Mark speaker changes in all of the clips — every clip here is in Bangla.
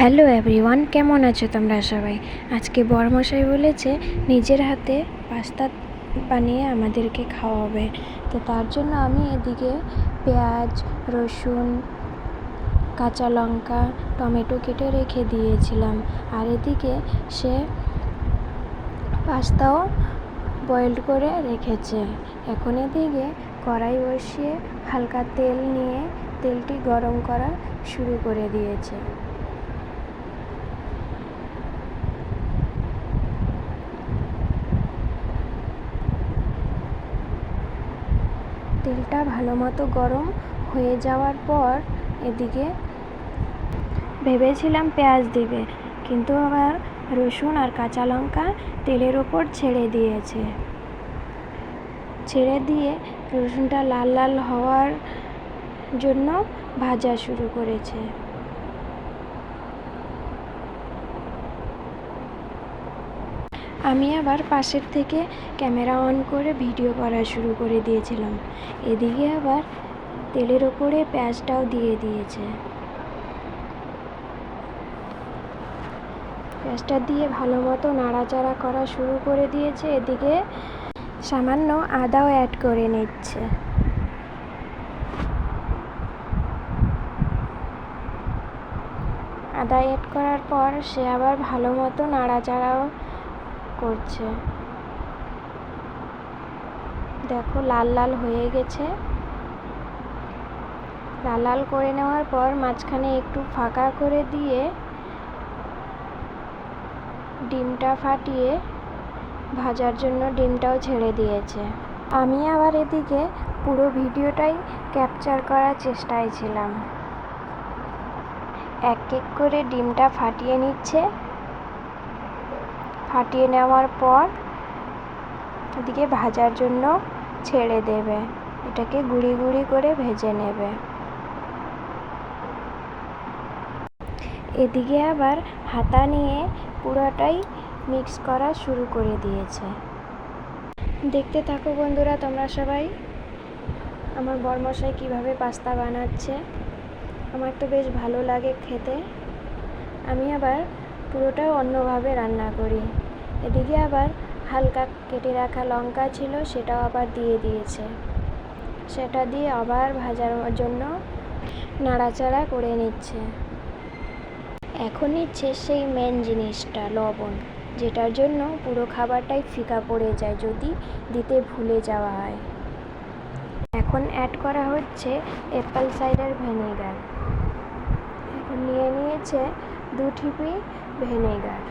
Speaker 1: হ্যালো এভরিওয়ান, কেমন আছো তোমরা সবাই? আজকে বরমশাই বলেছে নিজের হাতে পাস্তা বানিয়ে আমাদেরকে খাওয়াবে। তো তার জন্য আমি এদিকে পেঁয়াজ, রসুন, কাঁচা লঙ্কা, টমেটো কেটে রেখে দিয়েছিলাম। আর এদিকে সে পাস্তাও বয়েলড করে রেখেছে। এখন এদিকে কড়াই বসিয়ে হালকা তেল নিয়ে তেলটি গরম করা শুরু করে দিয়েছে। তেলটা ভালো মতো গরম হয়ে যাওয়ার পর এদিকে ভেবেছিলাম পেঁয়াজ দিবে, কিন্তু আবার রসুন আর কাঁচা লঙ্কা তেলের ওপর ছেড়ে দিয়েছে। ছেড়ে দিয়ে রসুনটা লাল লাল হওয়ার জন্য ভাজা শুরু করেছে। আমি আবার পাশের থেকে ক্যামেরা অন করে ভিডিও করা শুরু করে দিয়েছিলাম। এদিকে আবার তেলের ওপরে পেঁয়াজটাও দিয়ে দিয়েছে। পেঁয়াজটা দিয়ে ভালো মতো নাড়াচাড়া করা শুরু করে দিয়েছে। এদিকে সামান্য আদাও অ্যাড করে নিচ্ছে। আদা অ্যাড করার পর সে আবার ভালো মতো নাড়াচাড়াও করছে। দেখো, লাল লাল হয়ে গেছে। লাল লাল করে নেওয়ার পর মাঝখানে একটু ফাঁকা করে দিয়ে ডিমটা ফাটিয়ে ভাজার জন্য ডিমটাও ছেড়ে দিয়েছে। আমি আবার এদিকে পুরো ভিডিওটাই ক্যাপচার করার চেষ্টায় ছিলাম। এক এক করে ডিমটা ফাটিয়ে নিচ্ছে। ফাটিয়ে নেওয়ার পর এদিকে ভাজার জন্য ছেড়ে দেবে। এটাকে গুঁড়ি গুঁড়ি করে ভেজে নেবে। এদিকে আবার হাতা নিয়ে পুরোটাই মিক্স করা শুরু করে দিয়েছে। দেখতে থাকো বন্ধুরা, তোমরা সবাই। আমার বরমশাই কীভাবে পাস্তা বানাচ্ছে। আমার তো বেশ ভালো লাগে খেতে। আমি আবার পুরোটা অন্যভাবে রান্না করি। এদিকে আবার হালকা কেটে রাখা লঙ্কা ছিল, সেটাও আবার দিয়ে দিয়েছে। সেটা দিয়ে আবার ভাজার জন্য নাড়াচাড়া করে নিচ্ছে। এখন নিচ্ছে সেই মেন জিনিসটা, লবণ, যেটার জন্য পুরো খাবারটাই ফিকা পড়ে যায় যদি দিতে ভুলে যাওয়া হয়। এখন অ্যাড করা হচ্ছে অ্যাপেল সাইডার ভিনেগার এখন নিয়ে নিয়েছে দু ঠিপি ভিনেগার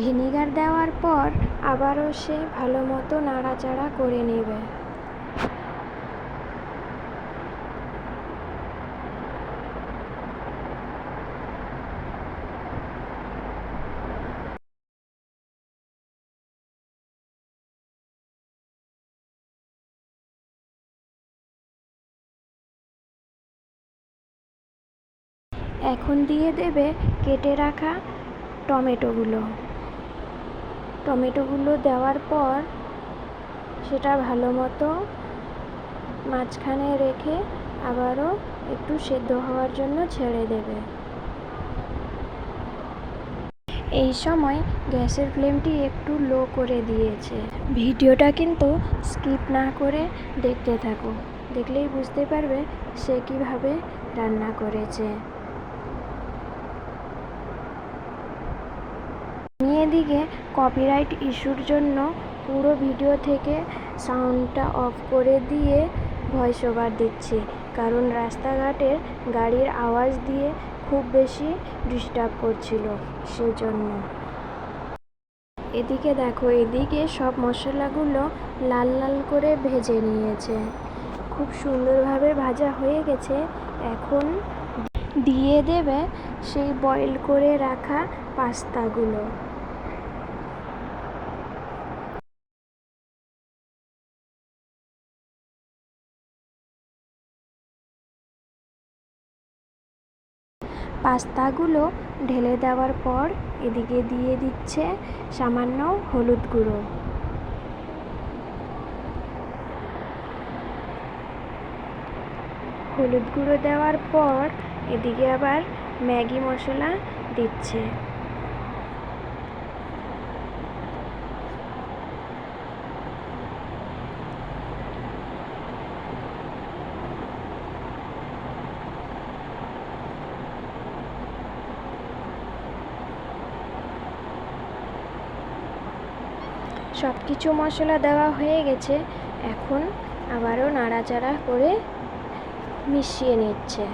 Speaker 1: ভিনিগার দেওয়ার পর আবারও সে ভালো মতো নাড়াচাড়া করে নেবে। এখন দিয়ে দেবে কেটে রাখা টমেটোগুলো। টমেটোগুলো দেওয়ার পর সেটা ভালো মতো মাঝখানে রেখে আবারও একটু সেদ্ধ হওয়ার জন্য ছেড়ে দেবে। এই সময় গ্যাসের ফ্লেমটি একটু লো করে দিয়েছে। ভিডিওটা কিন্তু স্কিপ না করে দেখতে থাকো। দেখলেই বুঝতে পারবে সে কীভাবে রান্না করেছে। এদিকে কপিরাইট ইস্যুর জন্য পুরো ভিডিও থেকে সাউন্ডটা অফ করে দিয়ে ভয়েস ওভার দিচ্ছি। কারণ রাস্তাঘাটের গাড়ির আওয়াজ দিয়ে খুব বেশি ডিস্টার্ব করছিল সেজন্য। এদিকে দেখো, এদিকে সব মশলাগুলো লাল লাল করে ভেজে নিয়েছে। খুব সুন্দরভাবে ভাজা হয়ে গেছে। এখন দিয়ে দেবে সেই বয়েল করে রাখা পাস্তাগুলো। পাস্তাগুলো ঢেলে দেওয়ার পর এদিকে দিয়ে দিচ্ছে সামান্য হলুদ গুঁড়ো। হলুদ গুঁড়ো দেওয়ার পর এদিকে আবার ম্যাগি মশলা দিচ্ছে। সব কিছু মশলা দেওয়া হয়ে গেছে। এখন আবারও নাড়াচাড়া করে মিশিয়ে নিচ্ছে।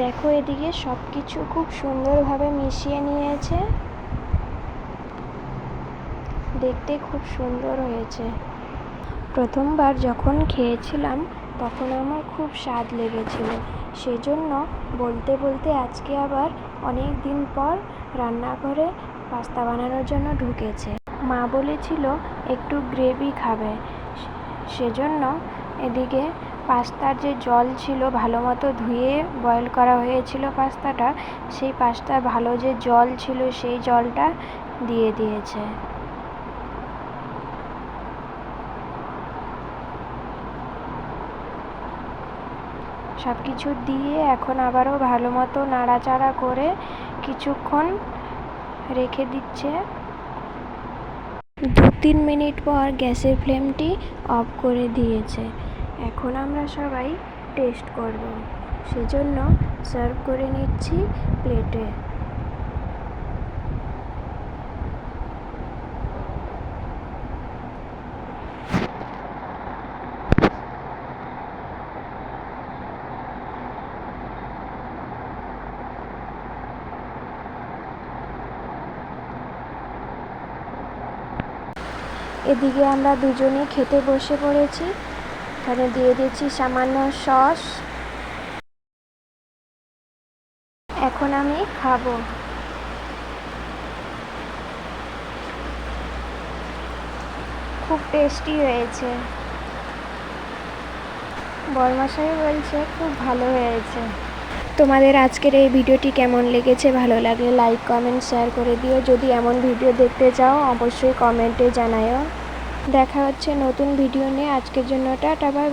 Speaker 1: দেখো এদিকে সব কিছু খুব সুন্দরভাবে মিশিয়ে নিয়েছে। দেখতে খুব সুন্দর হয়েছে। প্রথমবার যখন খেয়েছিলাম, তখন আমার খুব স্বাদ লেগেছিল। সেজন্য বলতে বলতে আজকে আবার অনেক দিন পর রান্নাঘরে পাস্তা বানানোর জন্য ঢুকেছে। মা বলেছিল, একটু গ্রেভি খাবে। সেজন্য এদিকে পাস্তার যে জল ছিল, ভালো মতো ধুয়ে বয়েল করা হয়েছিল পাস্তাটা, সেই পাস্তার ভালো যে জল ছিল, সেই জলটা দিয়ে দিয়েছে। সব কিছু দিয়ে এখন আবারও ভালো মতো নাড়াচাড়া করে কিছুক্ষণ রেখে দিচ্ছে। দু তিন মিনিট পর গ্যাসের ফ্লেমটি অফ করে দিয়েছে। এখন আমরা সবাই টেস্ট করব। সেজন্য সার্ভ করে নিচ্ছি প্লেটে। এদিকে আমরা দুজনে খেতে বসে পড়েছি। এখানে দিয়ে দিচ্ছি সামান্য সস। এখন আমি খাব। খুব টেস্টি হয়েছে। বরমাসাই বলছে, খুব ভালো হয়েছে। তোমাদের আজকের এই ভিডিওটি কেমন লেগেছে? ভালো লাগলে লাইক কমেন্ট শেয়ার করে দিও। যদি এমন ভিডিও দেখতে চাও, অবশ্যই কমেন্টে জানায়ও। দেখা হচ্ছে নতুন ভিডিও নিয়ে। আজকের জন্য টাটা বাই